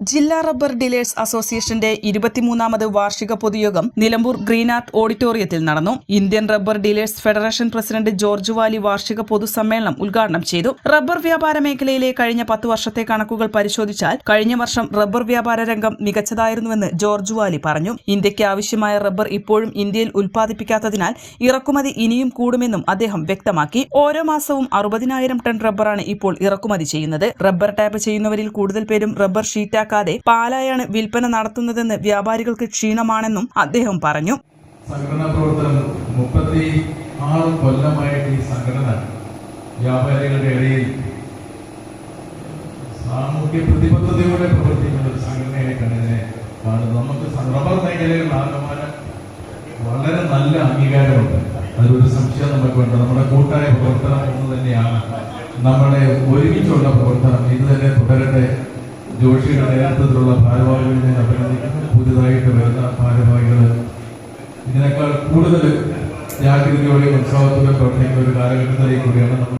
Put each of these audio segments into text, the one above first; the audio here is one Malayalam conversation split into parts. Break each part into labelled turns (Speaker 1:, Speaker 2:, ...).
Speaker 1: ജില്ലാ റബ്ബർ ഡീലേഴ്സ് അസോസിയേഷന്റെ ഇരുപത്തിമൂന്നാമത് വാർഷിക പൊതുയോഗം നിലമ്പൂർ ഗ്രീൻ ആർട്ട് ഓഡിറ്റോറിയത്തിൽ നടന്നു. Indian rubber dealers federation president George Valley വാർഷിക പൊതുസമ്മേളനം ഉദ്ഘാടനം ചെയ്തു. റബ്ബർ വ്യാപാര മേഖലയിലെ കഴിഞ്ഞ പത്ത് വർഷത്തെ കണക്കുകൾ പരിശോധിച്ചാൽ കഴിഞ്ഞ വർഷം റബ്ബർ വ്യാപാര രംഗം മികച്ചതായിരുന്നുവെന്ന് ജോർജ് വാലി പറഞ്ഞു. ഇന്ത്യയ്ക്ക് ആവശ്യമായ റബ്ബർ ഇപ്പോഴും ഇന്ത്യയിൽ ഉൽപ്പാദിപ്പിക്കാത്തതിനാൽ ഇറക്കുമതി ഇനിയും കൂടുമെന്നും അദ്ദേഹം വ്യക്തമാക്കി. ഓരോ മാസവും അറുപതിനായിരം ടൺ റബ്ബറാണ് ഇപ്പോൾ ഇറക്കുമതി ചെയ്യുന്നത്. റബ്ബർ ടാപ്പ് ചെയ്യുന്നവരിൽ കൂടുതൽ പേരും റബ്ബർ ഷീറ്റാക്കാതെ പാലായാണ് വിൽപ്പന നടത്തുന്നതെന്ന് വ്യാപാരികൾക്ക് ക്ഷീണമാണെന്നും അദ്ദേഹം പറഞ്ഞു.
Speaker 2: സംഘടനാ പ്രവർത്തനം മുപ്പത്തി ആറ് കൊല്ലമായിട്ട് ഈ സംഘടന വ്യാപാരികളുടെ ഇടയിൽ സാമൂഹ്യ പ്രതിബദ്ധതയോടെ പ്രവർത്തിക്കുന്ന ഒരു സംഘടനയായിട്ടാണ് ഇതിനെ കാണുന്നത്. നമുക്ക് റബ്ബർ മേഖലയിൽ ആകമാനം വളരെ നല്ല അംഗീകാരമുണ്ട്. അതൊരു സംശയം നമുക്ക് വേണ്ട നമ്മുടെ കൂട്ടായ പ്രവർത്തനം ഒന്ന് തന്നെയാണ് നമ്മുടെ ഒരുമിച്ചുള്ള പ്രവർത്തനം. ഇത് ജോഷിയുടെ നേതൃത്വത്തിലുള്ള ഭാരവാഹികളെ അഭിനന്ദിക്കുന്നു. പുതുതായിട്ട് വരുന്ന ഭാരവാഹികൾ ഇതിനേക്കാൾ കൂടുതൽ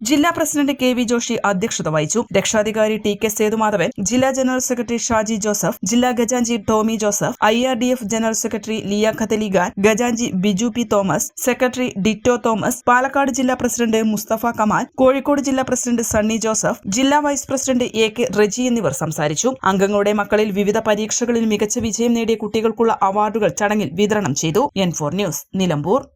Speaker 1: ജില്ലാ പ്രസിഡന്റ് കെ വി ജോഷി അധ്യക്ഷത വഹിച്ചു. രക്ഷാധികാരി ടി കെ സേതുമാധവൻ ജില്ലാ ജനറൽ സെക്രട്ടറി ഷാജി ജോസഫ് ജില്ലാ ഗജാഞ്ചി Tomy Joseph I R D F general secretary Liya ഖത്തലിഗാൻ ഗജാഞ്ചി Biju P Thomas secretary ditto Thomas Palakkad ജില്ലാ പ്രസിഡന്റ് മുസ്തഫ കമാൽ കോഴിക്കോട് ജില്ലാ പ്രസിഡന്റ് സണ്ണി ജോസഫ് ജില്ലാ vice president A K Reji എന്നിവർ സംസാരിച്ചു. അംഗങ്ങളുടെ മക്കളിൽ വിവിധ പരീക്ഷകളിൽ മികച്ച വിജയം നേടിയ കുട്ടികൾക്കുള്ള അവാർഡുകൾ ചടങ്ങിൽ വിതരണം ചെയ്തു. N four news Nilambur.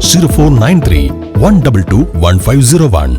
Speaker 3: zero four nine three one double two one five zero one